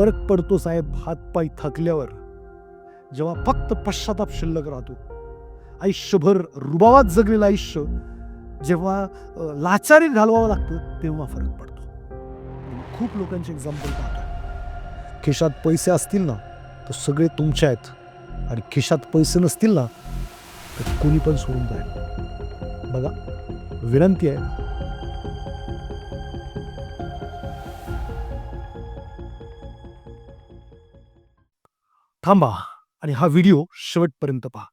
फरक पडतो साहेब हातपाय थकल्यावर. जेव्हा फक्त पश्चाताप शिल्लक राहतो. आयुष्यभर रुबावात जगलेलं आयुष्य जेव्हा लाचारीत घालवावं लागतं तेव्हा फरक पडतो. खूप लोकांचे एक्झाम्पल पाहतो. खिशात पैसे असतील ना तर सगळे तुमचे आहेत. आणि खिशात पैसे नसतील ना तर कोणी पण सोडून जाईल. बघा विनंती आहे थांबा आणि हा व्हिडिओ शेवटपर्यंत पहा.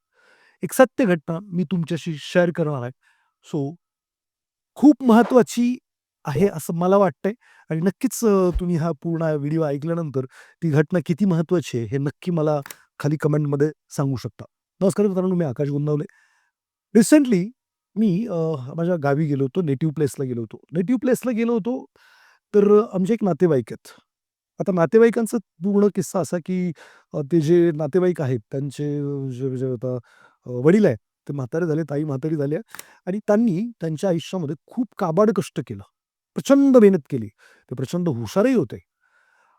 एक सत्य घटना मी तुमच्याशी शेअर करणार आहे. सो खूप महत्वाची आहे असं मला वाटतंय आणि नक्कीच तुम्ही हा पूर्ण व्हिडिओ ऐकल्यानंतर ती घटना किती महत्वाची आहे हे नक्की मला खाली कमेंटमध्ये सांगू शकता. नमस्कार मित्रांनो मी आकाश गुंदावले. रिसेंटली मी माझ्या गावी गेलो होतो नेटिव्ह प्लेसला गेलो होतो. नेटिव्ह प्लेसला गेलो होतो तर आमचे एक नातेवाईक आहेत. आता नातेवाईकांचा पूर्ण किस्सा असा की अ, ते जे नातेवाईक आहेत त्यांचे जे जे आता अ, वडील आहेत ते म्हातारे झाले ताई म्हातारी झाली आहे आणि त्यांनी त्यांच्या आयुष्यामध्ये खूप काबाड कष्ट केलं. प्रचंड मेहनत केली. ते प्रचंड हुशारही होते.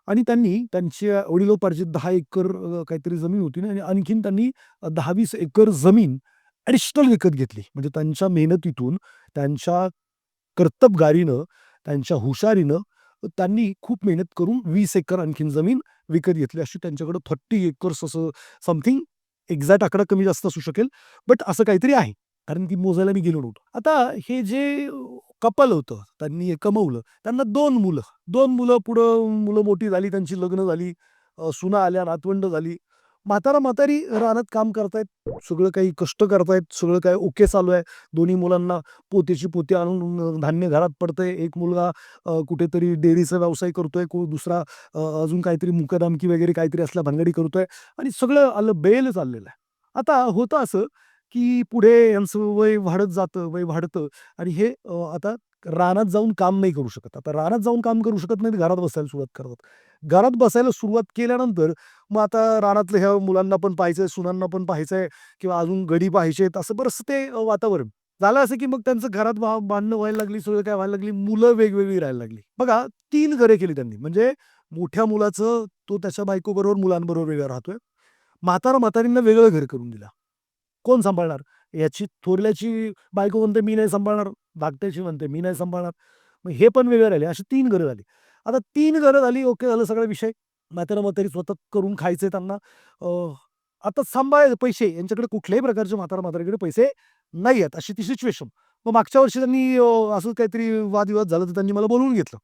आणि त्यांनी त्यांच्या वडिलोपार्जित दहा एकर अ, काहीतरी जमीन होती ना आणि आणखीन त्यांनी अ, दहा वीस एकर जमीन ॲडिशनल विकत घेतली. म्हणजे त्यांच्या मेहनतीतून त्यांच्या कर्तबगारीनं त्यांच्या हुशारीनं त्यांनी खूप मेहनत करून वीस एकर आणखीन जमीन विकत घेतली. अशी त्यांच्याकडं थर्टी एकर्स असं समथिंग एक्झॅक्ट आकडा कमी जास्त असू शकेल. बट असं काहीतरी आहे. कारण की मोजायला मी गेलो नव्हतो. आता हे जे कपल होतं त्यांनी कमवलं. त्यांना दोन मुलं. दोन मुलं पुढं मुलं मोठी झाली त्यांची लग्न झाली सुना आल्या नातवंड झाली. म्हातारा म्हातारी रानात काम करतायत सगळं काही कष्ट करतायत सगळं काही ओके चालू आहे. दोन्ही मुलांना पोतीची पोती आणून धान्य घरात पडतंय. एक मुलगा कुठेतरी डेअरीचा व्यवसाय करतोय को दुसरा अजून काहीतरी मुकदमकी वगैरे काहीतरी असल्या भानगडी करतोय आणि सगळं आलं बेल चाललेलं आहे. आता होतं असं की पुढे यांचं वय वाढत जातं वय वाढतं आणि हे आता रानात जाऊन काम नाही करू शकत. आता रानात जाऊन काम करू शकत नाही घरात बसायला सुरुवात करतात. घरात बसायला सुरुवात केल्यानंतर मग आता रानातल्या ह्या मुलांना पण पाहायचंय सुनांना पण पाहायचंय किंवा अजून गडी पाहायचे असं बरंच ते वातावरण. झालं असं की मग त्यांचं घरात बा- बांधणं व्हायला लागली सगळं काय व्हायला लागली मुलं वेगवेगळी राहायला लागली. बघा तीन घरे केली त्यांनी. म्हणजे मोठ्या मुलाचं तो त्याच्या बायकोबरोबर मुलांबरोबर वेगळा राहतोय. म्हातारा म्हातारींना वेगळं घर करून दिला. कोण सांभाळणार? याची थोरल्याची बायको म्हणते मी नाही सांभाळणार. धाकट्याची म्हणते मी नाही सांभाळणार. मग हे पण वेगळे राहिले. अशी तीन घरं झाली. आता तीन घरं झाली ओके झालं सगळा विषय. नाहीतर मग तरी स्वतः करून खायचे त्यांना. आता सांभाळायचे पैसे यांच्याकडे कुठल्याही प्रकारचे म्हातारा म्हातारीकडे पैसे नाही आहेत अशी ती सिच्युएशन मग मागच्या वर्षी त्यांनी असं काहीतरी वादविवाद झालं तर त्यांनी मला बोलवून घेतलं.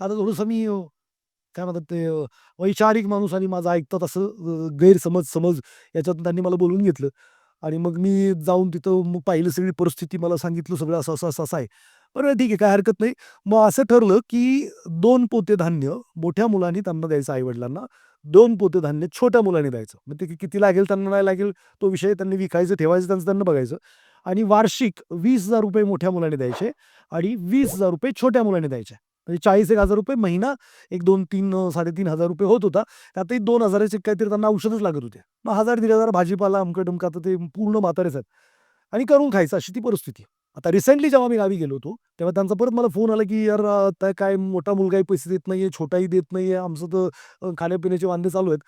तर आता थोडंसं मी काय म्हणतात ते वैचारिक माणूस आणि माझं ऐकतात असं गैरसमज समज याच्यातून त्यांनी मला बोलवून घेतलं. आणि मग मी जाऊन तिथं मग पाहिलं सगळी परिस्थिती मला सांगितलं सगळं असं असं असं असं आहे. बरं ठीक आहे काय हरकत नाही. मग असं ठरलं की दोन पोते धान्य मोठ्या मुलांनी त्यांना द्यायचं आईवडिलांना. दोन पोते धान्य छोट्या मुलांनी द्यायचं. मग ते किती लागेल त्यांना नाही लागेल तो विषय त्यांनी विकायचं ठेवायचं त्यांचं त्यांना बघायचं. आणि वार्षिक वीस हजार रुपये मोठ्या मुलांनी द्यायचे आणि वीस हजार रुपये छोट्या मुलांनी द्यायचे. म्हणजे चाळीस एक हजार रुपये महिना एक दोन तीन साडेतीन हजार रुपये होत होता. त्यातही दोन हजाराचे काहीतरी त्यांना औषधच लागत होते. मग हजार दीड हजार भाजीपाला अमकं डमकं आता ते पूर्ण म्हातारेच आहेत. आणि करून खायचं अशी ती परिस्थिती. आता रिसेंटली जेव्हा मी गावी गेलो होतो तेव्हा त्यांचा परत मला फोन आला की यार अं, काय मोठा मुलगाही पैसे देत नाहीये छोटाही देत नाहीये आमचं तर खाण्यापिण्याचे वांदे चालू आहेत.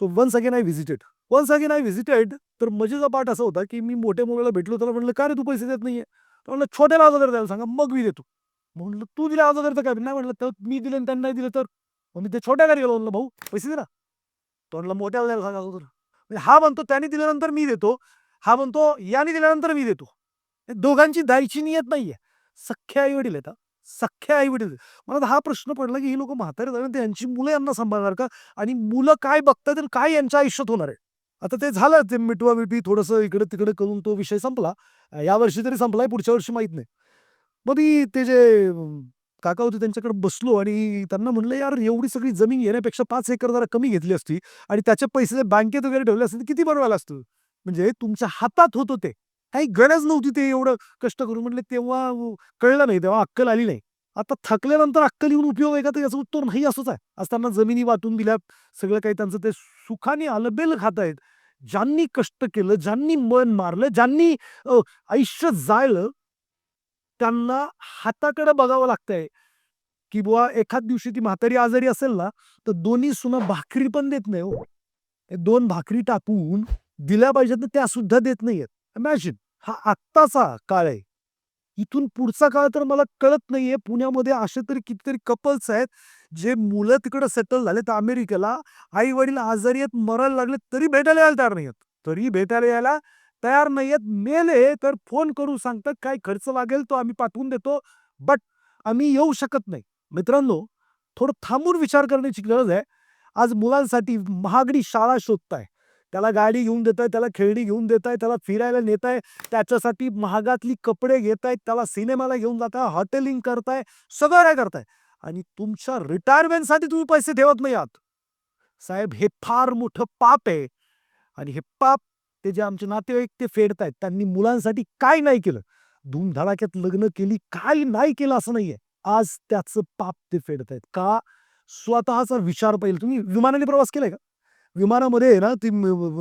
So once again I visited once again I visited तर मजेचा पाठ असा होता की मी मोठ्या मुलाला भेटलो त्याला म्हणलं का रे तू पैसे देत नाहीये? तर म्हणलं छोट्याला हजार द्यायला सांगा मग मी देतो. म्हणलं तू दिला अगोदर तर काय नाही म्हणलं तर मी दिले आणि त्यांना नाही दिलं तर मग मी ते छोट्या घरी गेलो म्हणलं भाऊ पैसे दे ना. तो म्हणला मोठ्या द्यायला सांगा अगोदर. म्हणजे हा म्हणतो त्याने दिल्यानंतर मी देतो. हा म्हणतो याने दिल्यानंतर मी देतो. दोघांची द्यायची नियत नाहीये. सख्या आई वडील येतात सख्या आई वडील. मला हा प्रश्न पडला की ही लोक म्हातारे झाले यांची मुलं यांना सांभाळणार का? आणि मुलं काय बघतात आणि काय यांच्या आयुष्यात होणार आहे? आता ते झालं ते मिटवा मिटवी थोडंसं इकडे तिकडे करून तो विषय संपला. यावर्षी तरी संपलाय पुढच्या वर्षी माहीत नाही. मग मी ते जे काका होते त्यांच्याकडे बसलो आणि त्यांना म्हणलं यार एवढी सगळी जमीन येण्यापेक्षा पाच एकर जरा कमी घेतली असती आणि त्याचे पैसे जर बँकेत वगैरे ठेवले असते किती बरं असतं? म्हणजे तुमच्या हातात होत होते काही गरज नव्हती ते एवढं कष्ट करून. म्हटले तेव्हा कळलं नाही तेव्हा अक्कल आली नाही. आता थकल्यानंतर अक्कल येऊन उपयोग आहे का? तर याचं उत्तर नाही असंच आहे. असताना जमिनी वाटून दिल्या सगळं काही त्यांचं ते सुखाने अलबेल खात आहेत. ज्यांनी कष्ट केलं ज्यांनी मन मारलं ज्यांनी आयुष्य जायलं त्यांना हाताकडे बघावं लागतंय की बुवा एखाद दिवशी ती म्हातारी आजारी असेल ना, तर दोन्ही सुना भाकरी पण देत नाही हो. दोन भाकरी टाकून दिल्या पाहिजेत तर त्या सुद्धा देत नाहीयेत. इमॅजिन हा आत्ताचा काळ आहे. इथून पुढचा काळ तर मला कळत नाहीये. पुण्यामध्ये असे तरी कितीतरी कपल्स आहेत, जे मुलं तिकडे सेटल झालेत अमेरिकेला. आई-वडील आजारी आहेत, मरायला लागले तरी भेटायला यायला तयार नाहीयेत. तरी भेटायला यायला तयार नाही आहेत मेले तर फोन करू सांगतात, "काय खर्च लागेल तो आम्ही पाठवून देतो, बट आम्ही येऊ शकत नाही." मित्रांनो, थोडं थांबून विचार करण्याची गरज आहे. आज मुलांसाठी महागडी शाळा शोधताय. त्याला गाडी घेऊन देताय, त्याला खेळणी घेऊन देताय, त्याला फिरायला नेताय, त्याच्यासाठी महागातली कपडे घेताय, त्याला सिनेमाला घेऊन जाताय, हॉटेलिंग करताय, सगळं काय करताय आणि तुमच्या रिटायरमेंटसाठी तुम्ही पैसे ठेवत नाही आहात. साहेब हे फार मोठं पाप आहे आणि हे पाप ते जे आमचे नातेवाईक ते फेडतायत. त्यांनी मुलांसाठी काय नाही केलं. धूमधडाक्यात लग्न केली, काय नाही केलं असं नाहीये. आज त्याचं पाप ते फेडतायत. का? स्वतःचा विचार पाहिजे. तुम्ही विमानाने प्रवास केलाय का? विमानामध्ये ना ती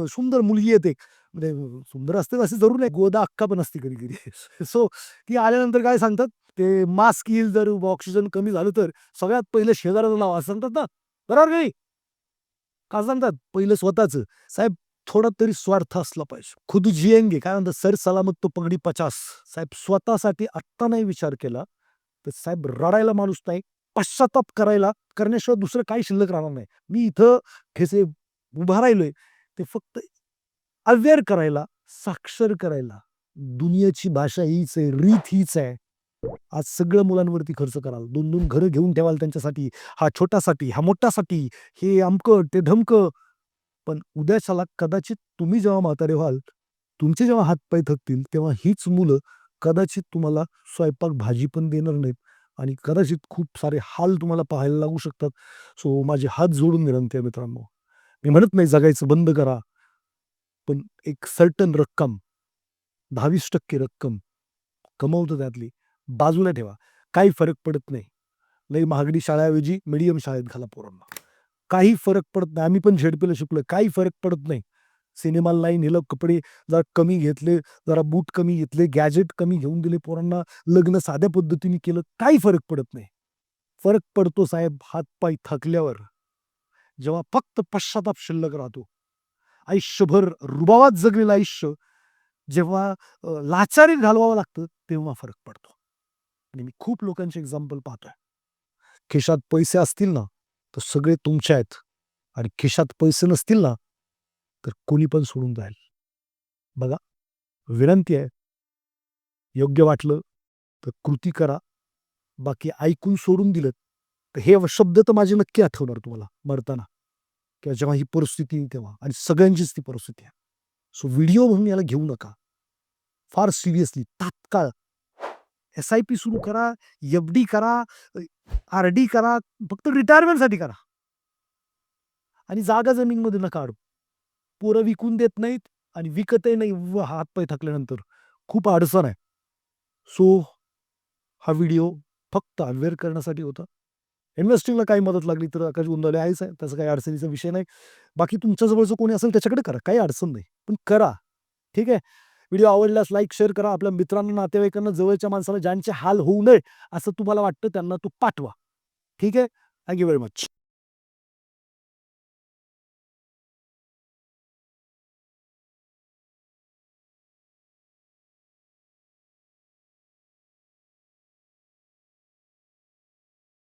सुंदर मुलगी येते. म्हणजे सुंदर असते असं जरूर नाही. गोदा अक्का पण असते कधी-कधी. सो ती आल्यानंतर काय सांगतात, ते मास्क येईल जर ऑक्सिजन कमी झालं तर सगळ्यात पहिले शेजाऱ्याला लावा असं सांगतात ना. बरोबर काही का सांगतात? पहिलं स्वतःचं. साहेब थोडा तरी स्वार्थ असला पाहिजे. खुद जिएंगे काय म्हणतात, सर सलामत तो पगडी 50. साहेब स्वतःसाठी आत्ता नाही विचार केला, तर साहेब रडायला माणूस नाही. पश्चाताप करायला करण्याशिवाय दुसरं काही शिल्लक राहणार नाही. मी इथं खेसे उभा राहिलोय, ते फक्त अवेअर करायला, साक्षर करायला. दुनियेची भाषा हीच आहे, रीत हीच आहे. आज सगळं मुलांवरती खर्च कराल. 2-2 घरं घेऊन ठेवाल त्यांच्यासाठी. हा छोटासाठी, हा मोठासाठी, हे अमकं, ते धमकं पण उद्या चला कदाचित तुम्ही जेव्हा म्हातारे व्हाल, तुमचे जेव्हा हातपाय थकतील, तेव्हा हीच मुलं कदाचित तुम्हाला स्वयंपाक भाजी पण देणार नाहीत आणि कदाचित खूप सारे हाल तुम्हाला पाहायला लागू शकतात. सो माझे हात जोडून विनंती आहे मित्रांनो. मी म्हणत नाही जगायचं बंद करा. पण एक सर्टन रक्कम 10-20% रक्कम कमवतो त्यातली बाजूला ठेवा. काही फरक पडत नाही. लई महागडी शाळेऐवजी मीडियम शाळेत घाला पोरांना. काही फरक पडत नाही. आम्ही पण झेडपीला शिकलोय. काही फरक पडत नाही. सिनेमाला नाही नेलं, कपडे जरा कमी घेतले, जरा बूट कमी घेतले, गॅजेट कमी घेऊन दिले पोरांना, लग्न साध्या पद्धतीने केलं, काही फरक पडत नाही. फरक पडतो साहेब हातपाय थकल्यावर. जेव्हा फक्त पश्चाताप शिल्लक राहतो. आयुष्यभर रुबावात जगलेलं आयुष्य जेव्हा लाचारी लाचारीत घालवावं लागतं, तेव्हा फरक पडतो. आणि मी खूप लोकांचे एक्झाम्पल पाहतोय. खिशात पैसे असतील ना, तर सगळे तुमचे आहेत आणि खिशात पैसे नसतील ना, तर कोणी पण सोडून जाईल. बघा, विनंती आहे. योग्य वाटलं तर कृती करा. बाकी ऐकून सोडून दिलं तर हे शब्द तर माझे नक्की आठवणार तुम्हाला मरताना किंवा जेव्हा ही परिस्थिती येईल तेव्हा आणि सगळ्यांचीच ती परिस्थिती आहे. सो व्हिडिओ म्हणून याला घेऊ नका. फार सिरियसली तात्काळ एस-आय-पी सुरू करा, एफ-डी करा, आर-डी करा. फक्त रिटायरमेंटसाठी करा. आणि जागा जमीनमध्ये नका अडू. पोरं विकून देत नाहीत आणि विकतही नाही व हात-पाय थकल्यानंतर. खूप अडचण आहे. सो हा व्हिडिओ फक्त अवेअर करण्यासाठी होता. इन्व्हेस्टिंगला काही मदत लागली तर आकाश गुंदाले आहेच आहे. त्याचा काही अडचणीचा विषय नाही. बाकी तुमच्याजवळचं कोणी असेल त्याच्याकडे करा. काही अडचण नाही. पण करा. ठीक आहे. व्हिडिओ आवडल्यास लाईक, शेअर करा. आपल्या मित्रांना, नातेवाईकांना, जवळच्या माणसाला ज्यांचे हाल होऊ नये असं तुम्हाला वाटतं त्यांना तो पाठवा. ठीक आहे. Thank you very much.